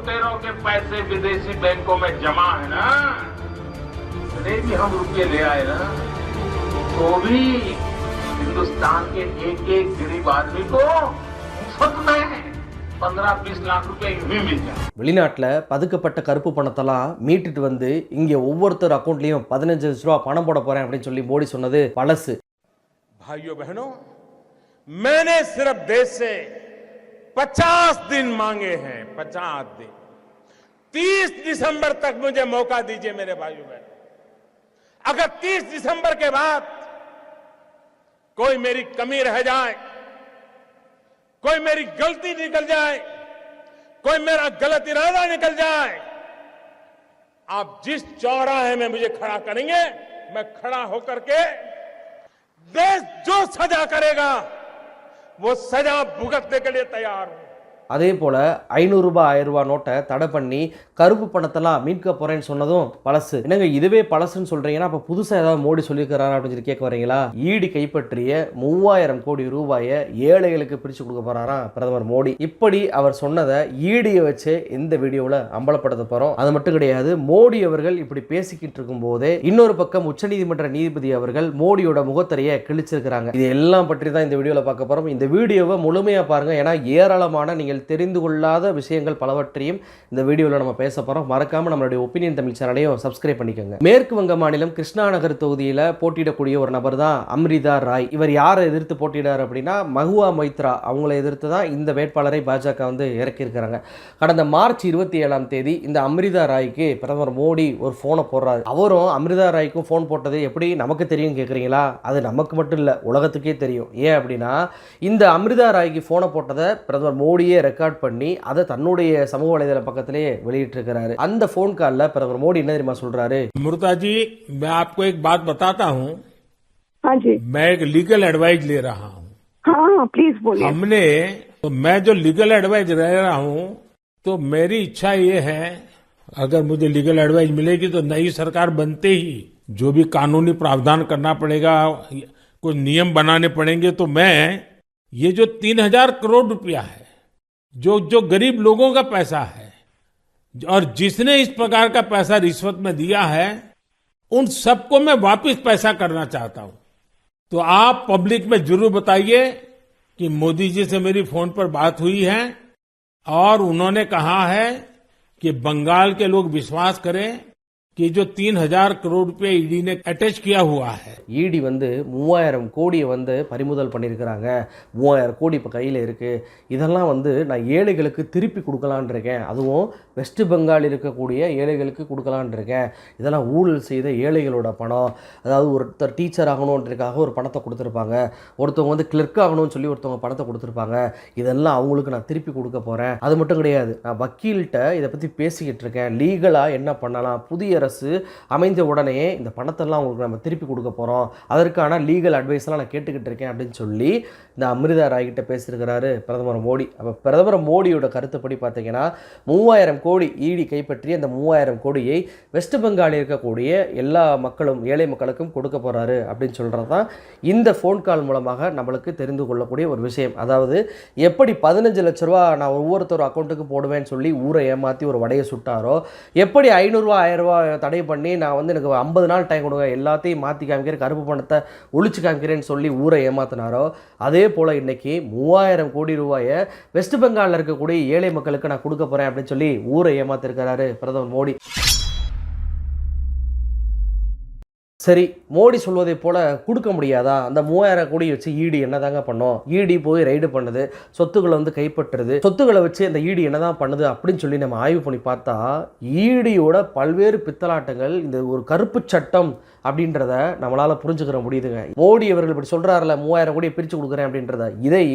लुटेरों के पैसे विदेशी बैंकों में जमा है ना इतने भी हम रुपये ले आए ना तो भी हिंदुस्तान के एक एक गरीब आदमी को मुफ्त में पंद्रह बीस लाख रुपए यूं ही मिल जाए வெளிநாட்டில் பதுக்கப்பட்ட கருப்பு பணத்தெல்லாம் மீட்டுட்டு வந்து இங்கே ஒவ்வொருத்தர் அக்கௌண்ட்லேயும் பதினஞ்சு லட்ச ரூபா பணம் போட போகிறேன் அப்படின்னு சொல்லி மோடி சொன்னது பழசு भाइयों बहनों मैंने सिर्फ देश से 50 दिन मांगे हैं 50 दिन। 30 दिसंबर तक मुझे मौका दीजिए मेरे भाइयों बहन। अगर 30 दिसंबर के बाद कोई मेरी कमी रह जाए, कोई मेरी गलती निकल जाए, कोई मेरा गलत इरादा निकल जाए, आप जिस चौराहे में मुझे खड़ा करेंगे, मैं खड़ा होकर के देश जो सजा करेगा वो सजा भुगतने के लिए तैयार हूँ। அதே போல் ஐநூறுரூபா ஆயிரம் நோட்டை தடை பண்ணி கருப்பு பணத்தெல்லாம் மீட்க போகிறேன்னு சொன்னதும் பழசு. என்னங்க இதுவே பழசுன்னு சொல்கிறீங்கன்னா அப்போ புதுசாக ஏதாவது மோடி சொல்லியிருக்கிறாரா அப்படின்னு சொல்லி கேட்க வரீங்களா? ஈடி கைப்பற்றிய மூவாயிரம் கோடி ரூபாயை ஏழைகளுக்கு பிரித்து கொடுக்க போகிறாரா பிரதமர் மோடி? இப்படி அவர் சொன்னதை ஈடியை வச்சு இந்த வீடியோவில் அம்பலப்படுத்த போகிறோம் அது மட்டும் கிடையாது மோடி அவர்கள் இப்படி பேசிக்கிட்டு இருக்கும்போதே இன்னொரு பக்கம் உச்சநீதிமன்ற நீதிபதி அவர்கள் மோடியோட முகத்தறையை கிழிச்சிருக்கிறாங்க. இது எல்லாம் பற்றி தான் இந்த வீடியோவில் பார்க்க போகிறோம் இந்த வீடியோவை முழுமையாக பாருங்கள் ஏன்னா ஏராளமான நீங்கள் தெரிந்து கொள்ளாத விஷயங்கள் பலவற்றையும் இந்த வீடியோவில் நம்ம பேச போகிறோம் மறக்காமல் நம்மளுடைய ஒப்பீனியன் தமிழ் சேனலையும் சப்ஸ்கிரைப் பண்ணிக்கோங்க. மேற்கு வங்க மாநிலம் கிருஷ்ணா நகர் தொகுதியில் போட்டியிடக்கூடிய ஒரு நபர் தான் அம்ரிதா ராய். இவர் யாரை எதிர்த்து போட்டியிடார் அப்படின்னா மகுவா மொய்த்ரா அவங்கள எதிர்த்து தான் இந்த வேட்பாளரை பாஜக வந்து இறக்கியிருக்கிறாங்க. கடந்த மார்ச் இருபத்தி ஏழாம் தேதி இந்த அம்ரிதா ராய்க்கு பிரதமர் மோடி ஒரு ஃபோனை போடுறாரு. அவரும் அம்ரிதா ராய்க்கும் ஃபோன் போட்டது எப்படி? நமக்கு தெரியும் கேட்குறீங்களா அது நமக்கு மட்டும் இல்லை உலகத்துக்கே தெரியும். ஏன் அப்படின்னா இந்த அம்ரிதா ராய்க்கு ஃபோனை போட்டதை பிரதமர் மோடியே ரெக்கார்ட் பண்ணி அதை தன்னுடைய சமூக வலைதள பக்கத்திலே வெளியிட்டிருக்கிறாரு அந்த ஃபோன் காலில் பிரதமர் மோடி என்ன தெரியுமா சொல்றாரு अमृता जी मैं आपको एक बात बताता हूं हाँ जी मैं एक लीगल एडवाइस ले रहा हूं हाँ हाँ प्लीज बोलिए हमने तो मैं जो लीगल एडवाइस ले रहा हूं तो मेरी इच्छा ये है अगर मुझे लीगल एडवाइस मिलेगी तो नई सरकार बनते ही जो भी कानूनी प्रावधान करना पड़ेगा कुछ नियम बनाने पड़ेंगे तो मैं ये जो तीन हजार करोड़ रुपया है जो जो गरीब लोगों का पैसा है, और जिसने इस प्रकार का पैसा रिश्वत में दिया है, उन सबको मैं वापस पैसा करना चाहता हूँ। तो आप पब्लिक में ज़रूर बताइए कि मोदी जी से मेरी फ़ोन पर बात हुई है, और उन्होंने कहा है कि बंगाल के लोग विश्वास करें कि जो तीन हजार करोड़ रुपए ईडी ने अटैच किया हुआ है ஈடி வந்து மூவாயிரம் கோடியை வந்து பறிமுதல் பண்ணியிருக்கிறாங்க மூவாயிரம் கோடி இப்போ கையில் இருக்குது இதெல்லாம் வந்து நான் ஏழைகளுக்கு திருப்பி கொடுக்கலான் இருக்கேன் அதுவும் வெஸ்ட் பெங்கால் இருக்கக்கூடிய ஏழைகளுக்கு கொடுக்கலான் இருக்கேன் இதெல்லாம் ஊழல் செய்த ஏழைகளோட பணம் அதாவது ஒருத்தர் டீச்சர் ஆகணுன்றதுக்காக ஒரு பணத்தை கொடுத்துருப்பாங்க ஒருத்தவங்க வந்து கிளர்க் ஆகணும்னு சொல்லி ஒருத்தவங்க பணத்தை கொடுத்துருப்பாங்க இதெல்லாம் அவங்களுக்கு நான் திருப்பி கொடுக்க போகிறேன் அது மட்டும் கிடையாது நான் வக்கீல்கிட்ட இதை பற்றி பேசிக்கிட்டு இருக்கேன் லீகலாக என்ன பண்ணலாம் புதிய அரசு அமைந்த உடனே இந்த பணத்தெல்லாம் உங்களுக்கு நம்ம திருப்பி கொடுக்க போகிறோம் அதற்கான லீகல் அட்வைஸ்லாம் நான் கேட்டுக்கிட்டு இருக்கேன் அப்படின்னு சொல்லி இந்த அமிர்தா ராய்கிட்ட பேசியிருக்கிறாரு பிரதமர் மோடி. அப்போ பிரதமர் மோடியோட கருத்துப்படி பார்த்தீங்கன்னா மூவாயிரம் கோடி ஈடி கைப்பற்றி அந்த மூவாயிரம் கோடியை வெஸ்ட் பெங்காலில் இருக்கக்கூடிய எல்லா மக்களும் ஏழை மக்களுக்கும் கொடுக்க போகிறாரு அப்படின்னு சொல்கிறது தான் இந்த ஃபோன் கால் மூலமாக நம்மளுக்கு தெரிந்து கொள்ளக்கூடிய ஒரு விஷயம். அதாவது எப்படி பதினஞ்சு லட்ச ரூபா நான் ஒவ்வொருத்தர் அக்கௌண்ட்டுக்கு போடுவேன்னு சொல்லி ஊரை ஏமாற்றி ஒரு வடையை சுட்டாரோ எப்படி ஐநூறுரூவா ஆயிரம் ரூபாய் தடை பண்ணி நான் வந்து எனக்கு ஐம்பது நாள் டைம் கொடுங்க. எல்லாத்தையும் மாற்றி காமிக்கிறேன். கருப்பு பணத்தை ஒழிச்சு காமிக்கிறேன்னு சொல்லி ஊரை ஏமாத்தினாரோ அதே போல் இன்னைக்கு மூவாயிரம் கோடி ரூபாயை வெஸ்ட் பெங்காலில் இருக்கக்கூடிய ஏழை மக்களுக்கு நான் கொடுக்க போகிறேன் அப்படின்னு சொல்லி ஊரை ஏமாத்திருக்கிறாரு பிரதமர் மோடி. சரி மோடி சொல்வதை போல் கொடுக்க முடியாதா? அந்த மூவாயிரம் கோடி வச்சு ஈடி என்னதாங்க பண்ணோம்? ஈடி போய் ரைடு பண்ணுது சொத்துக்களை வந்து கைப்பற்றுது. சொத்துக்களை வச்சு அந்த ஈடி என்னதான் பண்ணுது அப்படின்னு சொல்லி நம்ம ஆய்வு பண்ணி பார்த்தா ஈடியோட பல்வேறு பித்தலாட்டங்கள் இந்த ஒரு கருப்பு சட்டம் அப்படின்றத நம்மளால் புரிஞ்சுக்கிற முடியுதுங்க. மோடி அவர்கள் இப்படி சொல்கிறாரில்ல மூவாயிரம் கோடியை பிரித்து கொடுக்குறேன் அப்படின்றத. இதை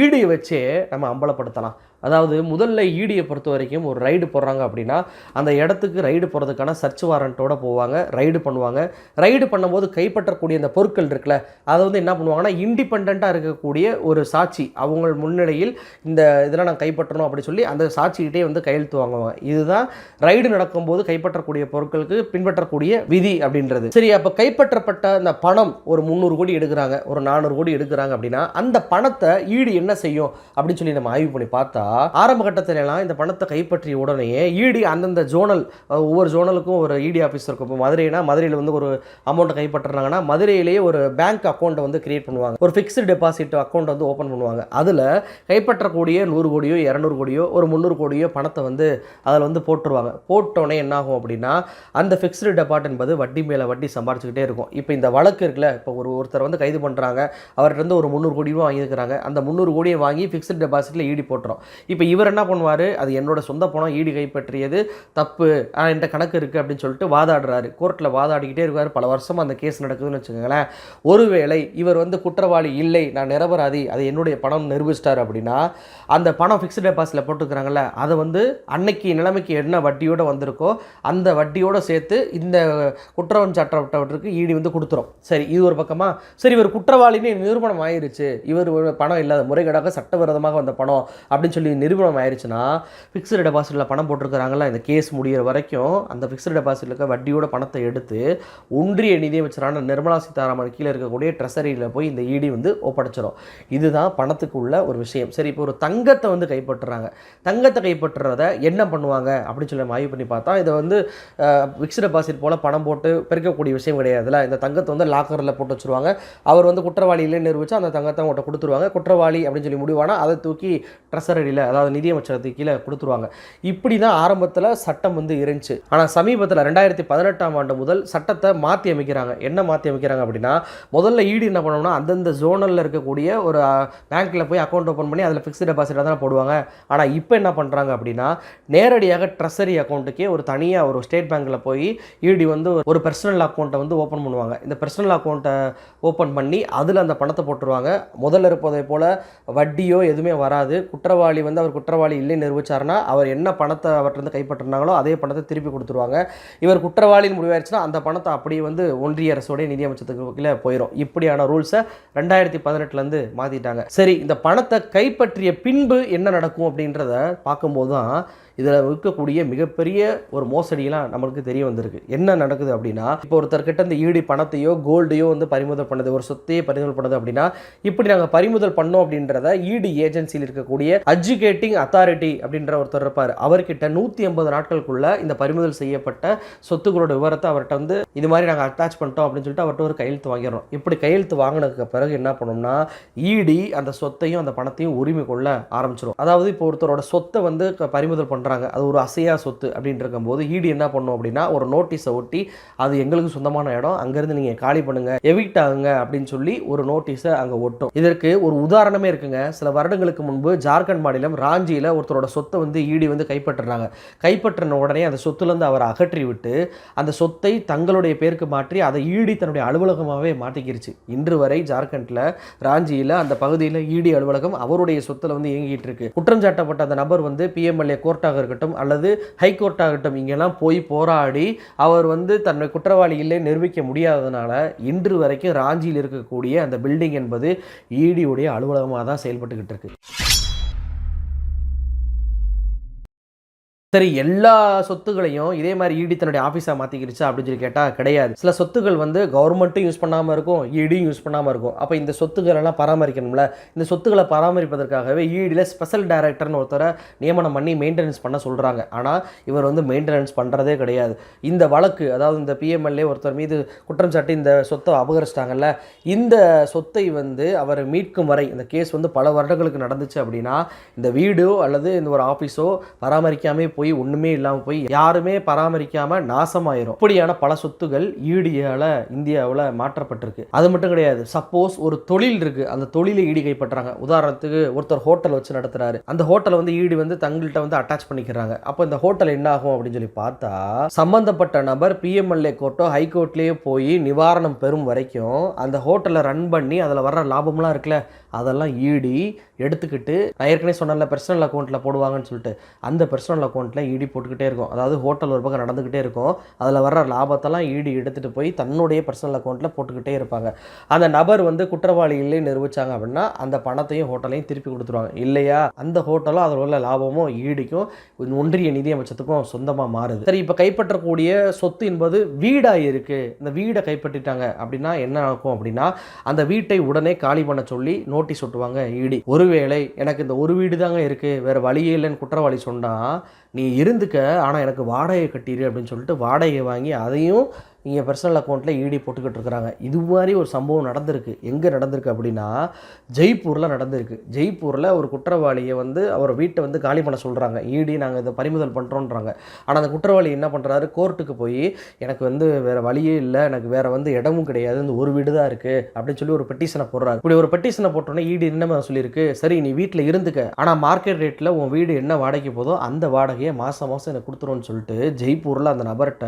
ஈடியை வச்சே நம்ம அம்பலப்படுத்தலாம். அதாவது முதல்ல ஈடியை பொறுத்த வரைக்கும் ஒரு ரைடு போடுறாங்க அப்படின்னா அந்த இடத்துக்கு ரைடு போகிறதுக்கான சர்ச் வாரண்ட்டோட போவாங்க ரைடு பண்ணுவாங்க. ரைடு பண்ணும்போது கைப்பற்றக்கூடிய அந்த பொருட்கள் இருக்குல்ல அதை வந்து என்ன பண்ணுவாங்கன்னா இண்டிபெண்ட்டாக இருக்கக்கூடிய ஒரு சாட்சி அவங்க முன்னிலையில் இந்த இதெல்லாம் நான் கைப்பற்றணும் அப்படின்னு சொல்லி அந்த சாட்சிக்கிட்டே வந்து கையெழுத்து வாங்குவாங்க. இதுதான் ரைடு நடக்கும்போது கைப்பற்றக்கூடிய பொருட்களுக்கு பின்பற்றக்கூடிய விதி அப்படின்றது. சரி அப்போ கைப்பற்றப்பட்ட அந்த பணம் ஒரு முந்நூறு கோடி எடுக்கிறாங்க ஒரு நானூறு கோடி எடுக்கிறாங்க அப்படின்னா அந்த பணத்தை ஈடு என்ன செய்யும் அப்படின்னு சொல்லி நம்ம ஆய்வு பண்ணி பார்த்தா ஆரம்ப கட்டத்திலலாம் இந்த பணத்தை கைப்பற்றிய உடனேயே ஈடி அந்தந்த ஜோனல் ஒவ்வொரு ஜோனலுக்கும் ஒரு இடி ஆஃபீஸ் இருக்கும். இப்போ மதுரைனா மதுரையில் வந்து ஒரு அமௌண்ட்டை கைப்பற்றுறாங்கன்னா மதுரையிலேயே ஒரு பேங்க் அக்கௌண்ட்டை வந்து கிரியேட் பண்ணுவாங்க. ஒரு ஃபிக்ஸ்டு டெபாசிட் அக்கௌண்ட் வந்து ஓப்பன் பண்ணுவாங்க. அதில் கைப்பற்றக்கூடிய நூறு கோடியோ இரநூறு கோடியோ ஒரு முந்நூறு கோடியோ பணத்தை வந்து அதில் வந்து போட்டுருவாங்க. போட்டோடனே என்னாகும் அப்படின்னா அந்த ஃபிக்ஸ்டு டெபாட் என்பது வட்டி மேலே வட்டி சம்பாரிச்சுக்கிட்டே இருக்கும். இப்போ இந்த வழக்கு இருக்குல்ல இப்போ ஒரு ஒருத்தர் வந்து கைது பண்ணுறாங்க அவர்கிட்ட ஒரு முந்நூறு கோடி ரூபா வாங்கியிருக்கிறாங்க. அந்த முந்நூறு கோடியை வாங்கி ஃபிக்ஸட் டெபாசிட்டில் ஈடி போட்டுரும். இப்போ இவர் என்ன பண்ணுவார்? அது என்னோட சொந்த பணம் ஈடி கைப்பற்றியது தப்பு. ஆனால் என்கிட்ட கணக்கு இருக்குது அப்படின்னு சொல்லிட்டு வாதாடுறாரு. கோர்ட்டில் வாதாடிக்கிட்டே இருக்கார். பல வருஷமாக அந்த கேஸ் நடக்குதுன்னு வச்சுக்கோங்களேன். ஒருவேளை இவர் வந்து குற்றவாளி இல்லை நான் நிரபராதி அது என்னுடைய பணம் நிரூபிச்சிட்டார் அப்படின்னா அந்த பணம் ஃபிக்ஸ்டு டெபாசிட்டில் போட்டுக்கிறாங்கல்ல அதை வந்து அன்னைக்கு நிலைமைக்கு என்ன வட்டியோட வந்திருக்கோ அந்த வட்டியோட சேர்த்து இந்த குற்றம் சாட்டப்பட்டவற்றுக்கு ஈடி வந்து கொடுத்துரும். சரி இது ஒரு பக்கமா? சரி இவர் குற்றவாளின்னு நிரூபணம் ஆயிருச்சு. இவர் பணம் இல்லாத முறைகேடாக சட்டவிரோதமாக வந்த பணம் அப்படின்னு சொல்லி நிரூபணம் ஆயிருச்சுன்னா ஃபிக்ஸ்டு டெபாசிட்டில் பணம் போட்டிருக்கிறாங்களா? இந்த கேஸ் முடிகிற வரைக்கும் அந்த ஃபிக்ஸ்டு டெபாசிட்டில் வட்டியோட பணத்தை எடுத்து ஒன்றிய நிதியமைச்சரான நிர்மலா சீதாராமன் கீழே இருக்கக்கூடிய ட்ரெஸரியில் போய் இந்த ஈடி வந்து ஒப்படைச்சிரும். இதுதான் பணத்துக்கு உள்ள ஒரு விஷயம். சரி இப்போ ஒரு தங்கத்தை வந்து கைப்பற்றுறாங்க. தங்கத்தை கைப்பற்றுறத என்ன பண்ணுவாங்க? அப்படின்னு சொல்லி ஆய்வு பண்ணி பார்த்தா இதை வந்து ஃபிக்ஸ்டு டெபாசிட் போல் பணம் போட்டு பெருக்கக்கூடிய விஷயம் கிடையாதுல இந்த தங்கத்தை வந்து லாக்கரில் போட்டு வச்சுருவாங்க. அவர் வந்து குற்றவாளி இல்லைன்னு நிரூபிச்சு அந்த தங்கத்தை அவங்கள்ட்ட கொடுத்துருவாங்க. குற்றவாளி அப்படின்னு சொல்லி முடிவானா அதை தூக்கி ட்ரெஸரடியில் அதாவது நிதியமைச்சரத்துக்கு கீழே கொடுத்துருவாங்க. இப்படி தான் ஆரம்பத்தில் சட்டம் வந்து இருந்துச்சு. ஆனால் சமீபத்தில் ரெண்டாயிரத்தி பதினெட்டாம் ஆண்டு முதல் சட்டத்தை மாற்றி அமைக்கிறாங்க. என்ன மாற்றி அமைக்கிறாங்க அப்படின்னா முதல்ல ஈடு என்ன பண்ணோம்னா அந்தந்த ஜோனலில் இருக்கக்கூடிய ஒரு பேங்க்கில் போய் அக்கௌண்ட் ஓப்பன் பண்ணி அதில் ஃபிக்ஸ்டு டெபாசிட்டாக தான் போடுவாங்க. ஆனால் இப்போ என்ன பண்ணுறாங்க அப்படின்னா நேரடியாக ட்ரெஸரி அக்கௌண்ட்டுக்கே ஒரு தனியாக ஒரு ஸ்டேட் பேங்க்கில் போய் ஈடி வந்து ஒரு பர்சனல் அக்கௌண்ட்டை வந்து ஓப்பன் பண்ணுவாங்க. இந்த பர்சனல் அக்கௌண்ட்டை ஓப்பன் பண்ணி அதில் அந்த பணத்தை போட்டுருவாங்க. முதல்ல இருப்பதை போல் வட்டியோ எதுவுமே வராது. குற்றவாளி வந்து அவர் குற்றவாளி இல்லைன்னு நிரூபிச்சாருன்னா அவர் என்ன பணத்தை அவர்கிட்ட கைப்பற்றினாங்களோ அதே பணத்தை திருப்பி கொடுத்துருவாங்க. இவர் குற்றவாளின்னு முடிவாயிருச்சுன்னா அந்த பணத்தை அப்படியே வந்து ஒன்றிய அரசோடைய நிதியமைச்சத்துக்கு கீழே போயிடும் இப்படியான ரூல்ஸை ரெண்டாயிரத்தி பதினெட்டுலேருந்து மாற்றிட்டாங்க சரி இந்த பணத்தை கைப்பற்றிய பின்பு என்ன நடக்கும் அப்படின்றத பார்க்கும்போது தான் இதில் இருக்கக்கூடிய மிகப்பெரிய ஒரு மோசடியெலாம் நம்மளுக்கு தெரிய வந்திருக்கு. என்ன நடக்குது அப்படின்னா இப்போ ஒருத்தர்கிட்ட இந்த ஈடி பணத்தையோ கோல்டையோ வந்து பறிமுதல் பண்ணுது ஒரு சொத்தையே பறிமுதல் பண்ணுது அப்படின்னா இப்படி நாங்கள் பறிமுதல் பண்ணோம் அப்படின்றத ஈடி ஏஜென்சியில் இருக்கக்கூடிய அஜுகேட்டிங் அத்தாரிட்டி அப்படின்ற ஒருத்தர் இருப்பார். அவர்கிட்ட நூற்றி ஐம்பது நாட்களுக்குள்ள இந்த பறிமுதல் செய்யப்பட்ட சொத்துக்களோட விவரத்தை அவர்கிட்ட வந்து இது மாதிரி நாங்கள் அட்டாச் பண்ணிட்டோம் அப்படின்னு சொல்லிட்டு அவர்கிட்ட ஒரு கையெழுத்து வாங்கிடுறோம். இப்படி கையெழுத்து வாங்கினதுக்கு பிறகு என்ன பண்ணோம்னா ஈடி அந்த சொத்தையும் அந்த பணத்தையும் உரிமை கொள்ள ஆரம்பிச்சிடும் அதாவது இப்போ ஒருத்தரோட சொத்தை வந்து பறிமுதல் பண்ணுற பண்ணுறாங்க அது ஒரு அசையா சொத்து அப்படின்னு இருக்கும்போது ஈடி என்ன பண்ணும் அப்படின்னா ஒரு நோட்டீஸை ஒட்டி அது எங்களுக்கு சொந்தமான இடம் அங்கேருந்து நீங்கள் காலி பண்ணுங்க எவிக்ட் ஆகுங்க அப்படின்னு சொல்லி ஒரு நோட்டீஸை அங்கே ஒட்டும். இதற்கு ஒரு உதாரணமே இருக்குங்க. சில வருடங்களுக்கு முன்பு ஜார்க்கண்ட் மாநிலம் ராஞ்சியில் ஒருத்தரோட சொத்தை வந்து ஈடி வந்து கைப்பற்றுறாங்க. கைப்பற்றின உடனே அந்த சொத்துலேருந்து அவரை அகற்றி விட்டு அந்த சொத்தை தங்களுடைய பேருக்கு மாற்றி அதை ஈடி தன்னுடைய அலுவலகமாகவே மாற்றிக்கிருச்சு இன்று வரை ஜார்க்கண்டில் ராஞ்சியில் அந்த பகுதியில் ஈடி அலுவலகம் அவருடைய சொத்துல வந்து இயங்கிட்டு இருக்கு. குற்றம் சாட்டப்பட்ட அந்த நபர் வந்து பிஎம்எல்ஏ கோர்ட்டாக இருக்கட்டும் அல்லது ஹைகோர்ட்டாகட்டும் இங்கெல்லாம் போய் போராடி அவர் வந்து தன்னை குற்றவாளி இல்லை நிரூபிக்க முடியாததுனால இன்று வரைக்கும் ராஞ்சியில் இருக்கக்கூடிய அந்த பில்டிங் என்பது ஈடியுடைய அலுவலகமாக தான் செயல்பட்டுக்கிட்டு இருக்கு. சரி எல்லா சொத்துகளையும் இதே மாதிரி ஈடி தன்னுடைய ஆஃபீஸாக மாற்றிக்கிடுச்சா அப்படின்னு சொல்லி கேட்டால் கிடையாது. சில சொத்துக்கள் வந்து கவர்மெண்ட்டும் யூஸ் பண்ணாமல் இருக்கும் ஈடியும் யூஸ் பண்ணாமல் இருக்கும். அப்போ இந்த சொத்துக்கள் எல்லாம் பராமரிக்கணும்ல? இந்த சொத்துக்களை பராமரிப்பதற்காகவே ஈடியில் ஸ்பெஷல் டைரக்டர்னு ஒருத்தரை நியமனம் பண்ணி மெயின்டெனன்ஸ் பண்ண சொல்கிறாங்க ஆனால் இவர் வந்து மெயின்டெனன்ஸ் பண்ணுறதே கிடையாது. இந்த வழக்கு அதாவது இந்த பிஎம்எல்ஏ ஒருத்தர் மீது குற்றம் சாட்டி இந்த சொத்தை அபகரிச்சிட்டாங்கல்ல இந்த சொத்தை வந்து அவர் மீட்கும் வரை இந்த கேஸ் வந்து பல வருடங்களுக்கு நடந்துச்சு அப்படின்னா இந்த வீடோ அல்லது இந்த ஒரு ஆஃபீஸோ பராமரிக்காமே போய் ஒன்றுமே இல்லாமல் போய் யாருமே பராமரிக்காமல் நாசமாயிரும். இப்படியான பல சொத்துகள் ஈடியால் இந்தியாவில் மாற்றப்பட்டிருக்கு. அது மட்டும் கிடையாது. சப்போஸ் ஒரு தொழில் இருக்குது அந்த தொழிலை ஈடி கைப்பற்றுறாங்க உதாரணத்துக்கு ஒருத்தர் ஹோட்டல் வச்சு நடத்துறாரு. அந்த ஹோட்டலை வந்து ஈடி வந்து தங்கள்கிட்ட வந்து அட்டாச் பண்ணிக்கிறாங்க. அப்போ இந்த ஹோட்டல் என்ன ஆகும் அப்படின்னு சொல்லி பார்த்தா சம்பந்தப்பட்ட நபர் பிஎம்எல்ஏ கோர்ட்டோ ஹைகோர்ட்லேயே போய் நிவாரணம் பெறும் வரைக்கும் அந்த ஹோட்டலை ரன் பண்ணி அதில் வர்ற லாபம்லாம் இருக்குல்ல அதெல்லாம் ஈடி எடுத்துக்கிட்டு நான் ஏற்கனவே சொன்னல பர்சனல் அக்கௌண்ட்டில் போடுவாங்கன்னு சொல்லிட்டு அந்த பர்சனல் அக்கௌண்ட் அக்கௌண்ட்டில் ஈடி போட்டுக்கிட்டே இருக்கும். அதாவது ஹோட்டல் ஒரு பக்கம் நடந்துக்கிட்டே இருக்கும். அதில் வர்ற லாபத்தெல்லாம் ஈடி எடுத்துகிட்டு போய் தன்னுடைய பர்சனல் அக்கௌண்ட்டில் போட்டுக்கிட்டே இருப்பாங்க. அந்த நபர் வந்து குற்றவாளி இல்லை நிரூபிச்சாங்க அப்படின்னா அந்த பணத்தையும் ஹோட்டலையும் திருப்பி கொடுத்துருவாங்க. இல்லையா? அந்த ஹோட்டலும் அதில் உள்ள லாபமும் ஈடிக்கும் ஒன்றிய நிதியமைச்சத்துக்கும் சொந்தமாக மாறுது. சரி இப்போ கைப்பற்றக்கூடிய சொத்து என்பது வீடாக இருக்குது இந்த வீடை கைப்பற்றிட்டாங்க அப்படின்னா என்ன ஆகும் அப்படின்னா அந்த வீட்டை உடனே காலி பண்ண சொல்லி நோட்டீஸ் ஒட்டுவாங்க ஈடி. ஒருவேளை எனக்கு இந்த ஒரு வீடு தாங்க இருக்குது வேறு வழியே இல்லைன்னு குற்றவாளி சொன்னால் நீ இருந்துக்க ஆனால் எனக்கு வாடகை கட்டிடு அப்படின்னு சொல்லிட்டு வாடகை வாங்கி அதையும் இங்கே பர்சனல் அக்கௌண்ட்டில் இடி போட்டுக்கிட்டு இருக்கிறாங்க. இது மாதிரி ஒரு சம்பவம் நடந்திருக்கு. எங்கே நடந்திருக்கு அப்படின்னா ஜெய்ப்பூரில் நடந்திருக்கு. ஜெய்ப்பூரில் ஒரு குற்றவாளியை வந்து அவர் வீட்டை வந்து காலி பண்ண சொல்கிறாங்க இடி நாங்கள் இதை பறிமுதல் பண்ணுறோன்றாங்க ஆனால் அந்த குற்றவாளி என்ன பண்ணுறாரு கோர்ட்டுக்கு போய் எனக்கு வந்து வேறு வழியே இல்லை. எனக்கு வேறு வந்து இடமும் கிடையாது. இந்த ஒரு வீடு தான் இருக்குது அப்படின்னு சொல்லி ஒரு பெட்டிஷனை போடுறாரு. இப்படி ஒரு பெட்டிஷனை போட்டோன்னே இடி என்ன சொல்லியிருக்கு? சரி நீ வீட்டில் இருந்துக்க. ஆனால் மார்க்கெட் ரேட்டில் உன் வீடு என்ன வாடகைக்கு போதோ அந்த வாடகையை மாதம் மாதம் எனக்கு கொடுத்துருவோன்னு சொல்லிட்டு ஜெய்ப்பூரில் அந்த நபர்கிட்ட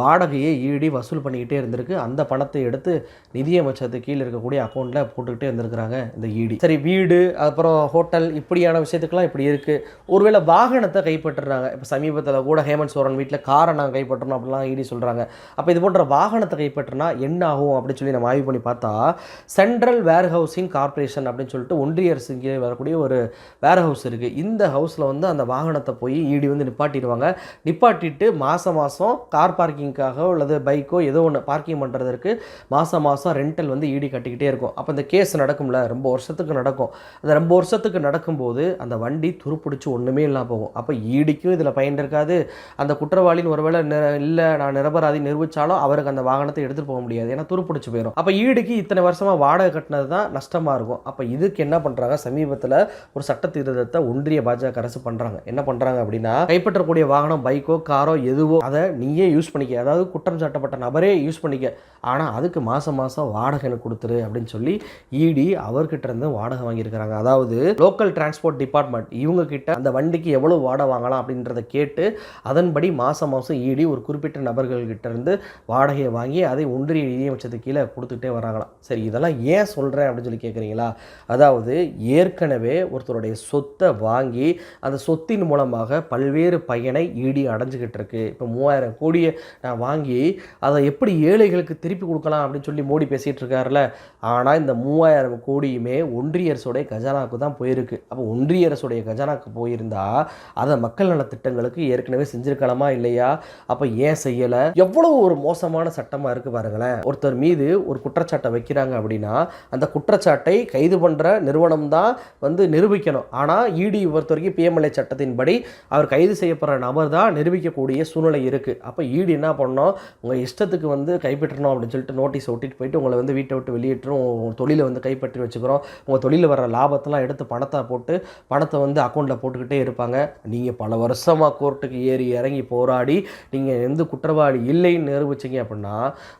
வாடகையை ஈடி வசூல் பண்ணிக்கிட்டே இருந்திருக்கு. அந்த பணத்தை எடுத்து நிதியமைச்சத்துக்கு கீழே இருக்கக்கூடிய அக்கௌண்ட்டில் போட்டுக்கிட்டே இருந்திருக்கிறாங்க இந்த ஈடி சரி வீடு அப்புறம் ஹோட்டல் இப்படியான விஷயத்துக்கெல்லாம் இப்படி இருக்குது ஒருவேளை வாகனத்தை கைப்பற்றுறாங்க. இப்போ சமீபத்தில் கூட ஹேமந்த் சோரன் வீட்டில் காரை நாங்கள் கைப்பற்றணும் அப்படிலாம் ஈடி சொல்கிறாங்க அப்போ இது போன்ற வாகனத்தை கைப்பற்றினா என்ன ஆகும் அப்படின்னு சொல்லி நம்ம ஆய்வு பண்ணி பார்த்தா சென்ட்ரல் வேர் ஹவுசிங் கார்ப்பரேஷன் அப்படின்னு சொல்லிட்டு ஒன்றிய அரசு இங்கே வரக்கூடிய ஒரு வேர் ஹவுஸ் இருக்குது இந்த ஹவுஸில் வந்து அந்த வாகனத்தை போய் ஈடி வந்து நிப்பாட்டிடுவாங்க. நிப்பாட்டிட்டு மாதம் மாதம் கார் பார்க்கிங்காக அல்லது பைக்கோ ஏதோ ஒன்று பார்க்கிங் பண்ணுறதற்கு மாதம் மாதம் ரெண்டல் வந்து ஈடி கட்டிக்கிட்டே இருக்கும். அப்போ இந்த கேஸ் நடக்கும்ல ரொம்ப வருஷத்துக்கு நடக்கும். அந்த ரொம்ப வருஷத்துக்கு நடக்கும்போது அந்த வண்டி துருப்பிடிச்சு ஒன்றுமே இல்லாமல் போகும். அப்போ ஈடிக்கும் இதில் பயன் இருக்காது. அந்த குற்றவாளின்னு ஒருவேளை இல்லை நான் நிரபராதி நிரூபித்தாலும் அவருக்கு அந்த வாகனத்தை எடுத்துகிட்டு போக முடியாது. ஏன்னா துருப்பிடிச்சு போயிடும் அப்போ ஈடுக்கு இத்தனை வருஷமாக வாடகை கட்டினது தான் நஷ்டமாக இருக்கும். அப்போ இதுக்கு என்ன பண்ணுறாங்க சமீபத்தில் ஒரு சட்ட திருத்தத்தை ஒன்றிய பாஜக அரசு பண்ணுறாங்க என்ன பண்ணுறாங்க அப்படின்னா கைப்பற்றக்கூடிய வாகனம் பைக்கோ காரோ எதுவோ அதை நீயே யூஸ் பண்ணிக்க. அதாவது குற்றம் சாட்டப்பட்ட நபரே யூஸ் பண்ணிக்க. ஆனால் அதுக்கு மாதம் மாதம் வாடகை எனக்கு கொடுத்துரு அப்படின்னு சொல்லி இடி அவர்கிட்ட இருந்து வாடகை வாங்கியிருக்கிறாங்க. அதாவது லோக்கல் டிரான்ஸ்போர்ட் டிபார்ட்மெண்ட் இவங்க கிட்ட அந்த வண்டிக்கு எவ்வளோ வாடகை வாங்கலாம் அப்படின்றத கேட்டு அதன்படி மாதம் மாதம் இடி ஒரு குறிப்பிட்ட நபர்கள்கிட்ட இருந்து வாடகையை வாங்கி அதை ஒன்றிய நிதியமைச்சத்துக்கு கீழே கொடுத்துட்டே வராங்களாம். சரி இதெல்லாம் ஏன் சொல்கிறேன் அப்படின்னு சொல்லி கேட்குறீங்களா அதாவது ஏற்கனவே ஒருத்தருடைய சொத்தை வாங்கி அந்த சொத்தின் மூலமாக பல்வேறு பயனை ஈடி அடைஞ்சிக்கிட்டு இருக்கு. இப்போ மூவாயிரம் கோடியை நான் வாங்கி அதை எப்படி ஏழைகளுக்கு திருப்பி கொடுக்கலாம் அப்படின்னு சொல்லி மோடி பேசிகிட்டு இருக்காருல்ல? ஆனால் இந்த மூவாயிரம் கோடியுமே ஒன்றிய அரசுடைய கஜானாவுக்கு தான் போயிருக்கு. அப்போ ஒன்றிய அரசுடைய கஜானாக்கு போயிருந்தா அதை மக்கள் நலத்திட்டங்களுக்கு ஏற்கனவே செஞ்சிருக்கலாமா இல்லையா? அப்போ ஏன் செய்யலை? எவ்வளோ ஒரு மோசமான சட்டமாக இருக்குது பாருங்களேன். ஒருத்தர் மீது ஒரு குற்றச்சாட்டை வைக்கிறாங்க அப்படின்னா அந்த குற்றச்சாட்டை கைது பண்ணுற நிறுவனம் தான் வந்து நிரூபிக்கணும். ஆனால் இடி பொறுத்த வரைக்கும் பிஎம்எல்ஏ சட்டத்தின்படி அவர் கைது செய்யப்படுற நபர் தான் நிரூபிக்கக்கூடிய சூழ்நிலை இருக்குது அப்போ இடி என்ன பண்ணோம்? உங்கள் இஷ்டத்துக்கு வந்து கைப்பற்றணும் அப்படின்னு சொல்லிட்டு நோட்டீஸ் ஒட்டிட்டு போயிட்டு உங்களை வந்து வீட்டை விட்டு வெளியேற்றும் உங்கள் தொழிலை வந்து கைப்பற்றி வச்சுக்கிறோம். உங்கள் தொழிலில் வர லாபத்தெல்லாம் எடுத்து பணத்தை போட்டு பணத்தை வந்து அக்கௌண்ட்டில் போட்டுக்கிட்டே இருப்பாங்க. நீங்கள் பல வருஷமாக கோர்ட்டுக்கு ஏறி இறங்கி போராடி நீங்கள் எந்த குற்றவாளி இல்லைன்னு நிரூபிச்சிங்க அப்படின்னா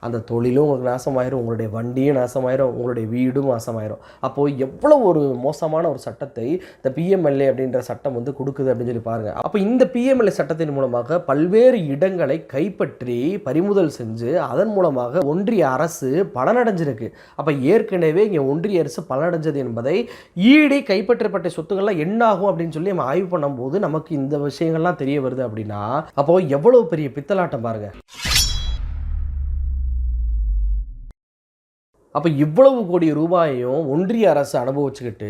அந்த தொழிலும் உங்களுக்கு நாசமாயிரும் உங்களுடைய வண்டியும் நாசமாயிரும் உங்களுடைய வீடும் நாசமாயிரும். அப்போது எவ்வளோ ஒரு மோசமான ஒரு சட்டத்தை இந்த பிஎம்எல்ஏ அப்படின்ற சட்டம் வந்து கொடுக்குது அப்படின்னு சொல்லி பாருங்கள் அப்போ இந்த பிஎம்எல்ஏ சட்டத்தின் மூலமாக பல்வேறு இடங்களை கைப்பற்றி பறிமுதல் செஞ்சு அதன் மூலமாக ஒன்றிய அரசு பலனடைஞ்சிருக்கு. அப்போ ஏற்கனவே இங்கே ஒன்றிய அரசு பலனடைஞ்சது என்பதை ஈடி கைப்பற்றப்பட்ட சொத்துக்கள்லாம் என்ன ஆகும் அப்படின்னு சொல்லி நம்ம ஆய்வு பண்ணும்போது நமக்கு இந்த விஷயங்கள்லாம் தெரிய வருது அப்படின்னா அப்போ எவ்வளவு பெரிய பித்தலாட்டம் பாருங்க. அப்போ இவ்வளவு கோடி ரூபாயையும் ஒன்றிய அரசு அனுபவிச்சுக்கிட்டு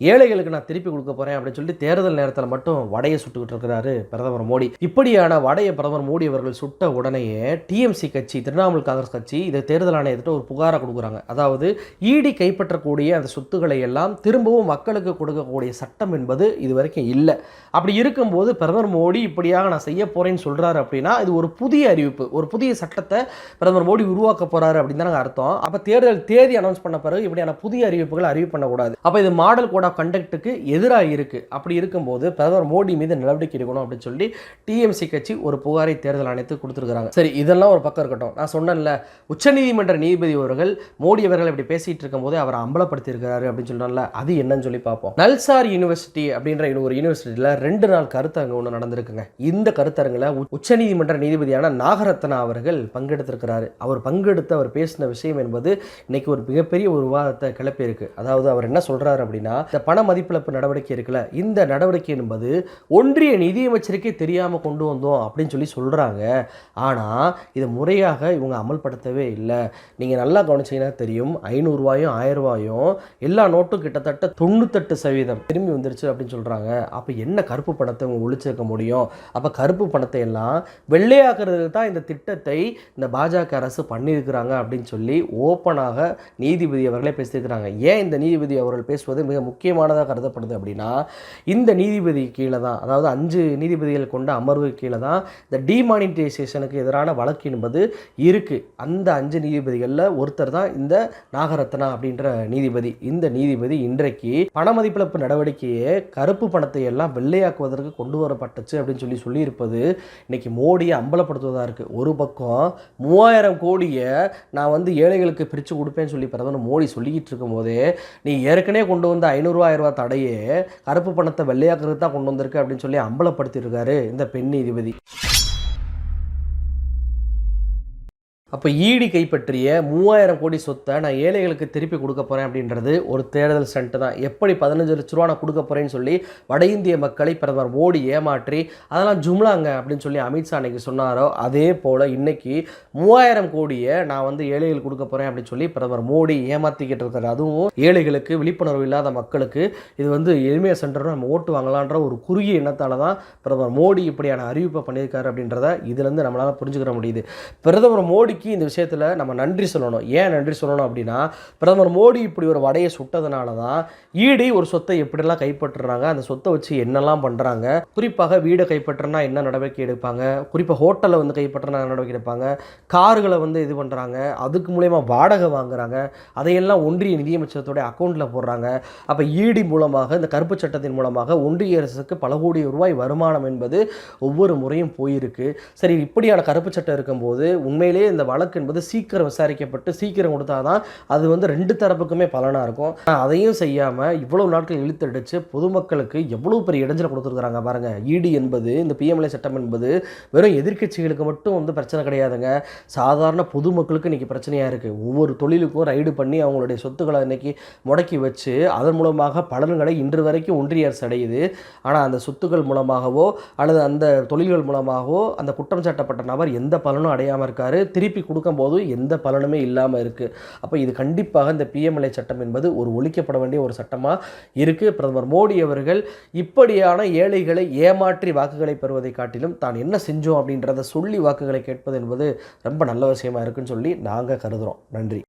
ஏழைகளுக்கு நான் திருப்பி கொடுக்க போகிறேன் அப்படின்னு சொல்லிட்டு தேர்தல் நேரத்தில் மட்டும் வடையை சுட்டுக்கிட்டு இருக்கிறாரு பிரதமர் மோடி. இப்படியான வடையை பிரதமர் மோடி அவர்கள் சுட்ட உடனேயே டிஎம்சி கட்சி திரிணாமுல் காங்கிரஸ் கட்சி இதை தேர்தல் ஆணையத்திட்ட ஒரு புகாரை கொடுக்குறாங்க. அதாவது இடி கைப்பற்றக்கூடிய அந்த சொத்துக்களை எல்லாம் திரும்பவும் மக்களுக்கு கொடுக்கக்கூடிய சட்டம் என்பது இது வரைக்கும் இல்லை. அப்படி இருக்கும்போது பிரதமர் மோடி இப்படியாக நான் செய்ய போகிறேன்னு சொல்கிறாரு அப்படின்னா இது ஒரு புதிய அறிவிப்பு. ஒரு புதிய சட்டத்தை பிரதமர் மோடி உருவாக்க போகிறாரு அப்படின்னு தான் அர்த்தம். அப்போ தேர்தல் தேதி அனௌன்ஸ் பண்ண பிறகு இப்படியான புதிய அறிவிப்புகள் அறிவிப்பு பண்ணக்கூடாது. அப்போ இது மாடல் கூட ஆஃப் கண்டக்ட்டுக்கு எதிராக இருக்குது அப்படி இருக்கும்போது பிரதமர் மோடி மீது நடவடிக்கை எடுக்கணும் அப்படின்னு சொல்லி டிஎம்சி கட்சி ஒரு புகாரை தேர்தல் ஆணையத்துக்கு கொடுத்துருக்காங்க சரி இதெல்லாம் ஒரு பக்கம் இருக்கட்டும். நான் சொன்னேன்ல உச்சநீதிமன்ற நீதிபதி அவர்கள் மோடி அவர்கள் இப்படி பேசிட்டு இருக்கும்போது அவரை அம்பலப்படுத்தி இருக்கிறாரு அப்படின்னு சொன்னால அது என்னன்னு சொல்லி பார்ப்போம். நல்சார் யூனிவர்சிட்டி அப்படின்ற ஒரு யூனிவர்சிட்டியில் ரெண்டு நாள் கருத்தரங்கு ஒன்று நடந்திருக்குங்க. இந்த கருத்தரங்கில் உ- உச்சநீதிமன்ற நீதிபதியான நாகரத்னா அவர்கள் பங்கெடுத்திருக்கிறாரு. அவர் பங்கெடுத்து அவர் பேசின விஷயம் என்பது இன்னைக்கு ஒரு மிகப்பெரிய ஒரு விவாதத்தை கிளப்பியிருக்கு. அதாவது அவர் என்ன சொல்றாரு அப்படின்னா இந்த பண மதிப்பிழப்பு நடவடிக்கை இருக்குல்ல இந்த நடவடிக்கை என்பது ஒன்றிய நிதியமைச்சருக்கே தெரியாமல் கொண்டு வந்தோம் அப்படின்னு சொல்லி சொல்கிறாங்க ஆனால் இதை முறையாக இவங்க அமல்படுத்தவே இல்லை. நீங்கள் நல்லா கவனிச்சீங்கன்னா தெரியும் ஐநூறுரூவாயும் ஆயிரம் ரூபாயும் எல்லா நோட்டும் கிட்டத்தட்ட தொண்ணூத்தெட்டு சதவீதம் திரும்பி வந்துருச்சு அப்படின்னு சொல்கிறாங்க அப்போ என்ன கருப்பு பணத்தை இவங்க ஒழிச்சிருக்க முடியும்? அப்போ கருப்பு பணத்தை எல்லாம் வெள்ளையாக்குறதுக்கு தான் இந்த திட்டத்தை இந்த பாஜக அரசு பண்ணியிருக்கிறாங்க அப்படின்னு சொல்லி ஓப்பனாக நீதிபதி அவர்களே பேசியிருக்கிறாங்க. ஏன் இந்த நீதிபதி அவர்கள் பேசுவது மிக முக்கியமானதாக கருதப்படுது அப்படின்னா இந்த நீதிபதி கீழே தான் அதாவது அஞ்சு நீதிபதிகள் கொண்ட அமர்வு கீழே தான் இந்த டிமானிட்டைசேஷனுக்கு எதிரான வழக்கு என்பது இருக்குது அந்த அஞ்சு நீதிபதிகளில் ஒருத்தர் தான் இந்த நாகரத்னா அப்படின்ற நீதிபதி. இந்த நீதிபதி இன்றைக்கு பண மதிப்பிழப்பு நடவடிக்கையை கருப்பு பணத்தை எல்லாம் வெள்ளையாக்குவதற்கு கொண்டு வரப்பட்டுச்சு அப்படின்னு சொல்லி சொல்லியிருப்பது இன்றைக்கி மோடியை அம்பலப்படுத்துவதாக இருக்குது ஒரு பக்கம் மூவாயிரம் கோடியை நான் வந்து ஏழைகளுக்கு பிரித்து கொடுப்பேன்னு சொல்லி பிரதமர் மோடி சொல்லிக்கிட்டு இருக்கும் போதே நீ ஏற்கனவே கொண்டு வந்த ஐநூறு ஐநூறுரூவாயிரம் ரூபாய் தடையே கருப்பு பணத்தை வெள்ளையாக்குறது தான் கொண்டு வந்திருக்கு அப்படின்னு சொல்லி அம்பலப்படுத்தியிருக்காரு இந்த பெண் நீதிபதி. அப்போ ஈடி கைப்பற்றிய மூவாயிரம் கோடி சொத்தை நான் ஏழைகளுக்கு திருப்பி கொடுக்க போகிறேன் அப்படின்றது ஒரு தேர்தல் சென்ட் தான். எப்படி பதினஞ்சு லட்ச ரூபா நான் கொடுக்க போகிறேன்னு சொல்லி வட இந்திய மக்களை பிரதமர் மோடி ஏமாற்றி அதெல்லாம் ஜும்லாங்க அப்படின்னு சொல்லி அமித்ஷா அன்னைக்கு சொன்னாரோ அதே போல் இன்னைக்கு மூவாயிரம் கோடியை நான் வந்து ஏழைகளுக்கு கொடுக்க போகிறேன் அப்படின்னு சொல்லி பிரதமர் மோடி ஏமாற்றிக்கிட்டு இருக்காரு. அதுவும் ஏழைகளுக்கு விழிப்புணர்வு இல்லாத மக்களுக்கு இது வந்து எளிமையாக சென்டர் நம்ம ஓட்டு வாங்கலான்ற ஒரு குறுகிய எண்ணத்தால் தான் பிரதமர் மோடி இப்படியான அறிவிப்பை பண்ணியிருக்காரு அப்படின்றத இதுலேருந்து நம்மளால் புரிஞ்சுக்கிற முடியுது. பிரதமர் மோடி மோடிக்கு இந்த விஷயத்தில் நம்ம நன்றி சொல்லணும். ஏன் நன்றி சொல்லணும் அப்படின்னா பிரதமர் மோடி இப்படி ஒரு வடையை சுட்டதுனால தான் ஈடி ஒரு சொத்தை எப்படிலாம் கைப்பற்றுறாங்க அந்த சொத்தை வச்சு என்னெல்லாம் பண்ணுறாங்க குறிப்பாக வீடை கைப்பற்றினா என்ன நடவடிக்கை எடுப்பாங்க குறிப்பாக ஹோட்டலை வந்து கைப்பற்றினா நடவடிக்கை எடுப்பாங்க கார்களை வந்து இது பண்ணுறாங்க அதுக்கு மூலயமா வாடகை வாங்குறாங்க அதையெல்லாம் ஒன்றிய நிதியமைச்சரத்துடைய அக்கௌண்ட்டில் போடுறாங்க. அப்போ ஈடி மூலமாக இந்த கருப்பு சட்டத்தின் மூலமாக ஒன்றிய அரசுக்கு பல கோடி ரூபாய் வருமானம் என்பது ஒவ்வொரு முறையும் போயிருக்கு. சரி இப்படியான கருப்பு சட்டம் இருக்கும்போது உண்மையிலேயே இந்த வழக்கு என்பது சீக்கிரம் விசாரிக்கப்பட்டு சீக்கிரம் கொடுத்தா தான் அது வந்து ரெண்டு தரப்புக்குமே பலனாக இருக்கும். அதையும் செய்யாமல் இவ்வளோ நாட்கள் இழுத்தடிச்சு பொதுமக்களுக்கு எவ்வளோ பெரிய இடைஞ்சலை கொடுத்துருக்குறாங்க பாருங்கள் இடி என்பது இந்த பிஎம்எல்ஏ சட்டம் என்பது வெறும் எதிர்க்கட்சிகளுக்கு மட்டும் வந்து பிரச்சனை கிடையாதுங்க. சாதாரண பொதுமக்களுக்கு இன்றைக்கி பிரச்சனையாக இருக்குது ஒவ்வொரு தொழிலுக்கும் ரைடு பண்ணி அவங்களுடைய சொத்துக்களை இன்றைக்கி முடக்கி வச்சு அதன் மூலமாக பலன்களை இன்று வரைக்கும் ஒன்றிய அரசு அடையுது. ஆனால் அந்த சொத்துக்கள் மூலமாகவோ அல்லது அந்த தொழில்கள் மூலமாகவோ அந்த குற்றம் சாட்டப்பட்ட நபர் எந்த பலனும் அடையாமல் இருக்காரு. திருப்பி கொடுக்கும்போது எந்த பலனுமே இல்லாமல் இருக்குது அப்போ இது கண்டிப்பாக இந்த பிஎம்எல்ஏ சட்டம் என்பது ஒரு ஒழிக்கப்பட வேண்டிய ஒரு சட்டமாக இருக்குது பிரதமர் மோடி அவர்கள் இப்படியான ஏழைகளை ஏமாற்றி வாக்குகளை பெறுவதை காட்டிலும் தான் என்ன செஞ்சோம் அப்படின்றத சொல்லி வாக்குகளை கேட்பது என்பது ரொம்ப நல்ல விஷயமா இருக்குன்னு சொல்லி நாங்கள் கருதுகிறோம் நன்றி.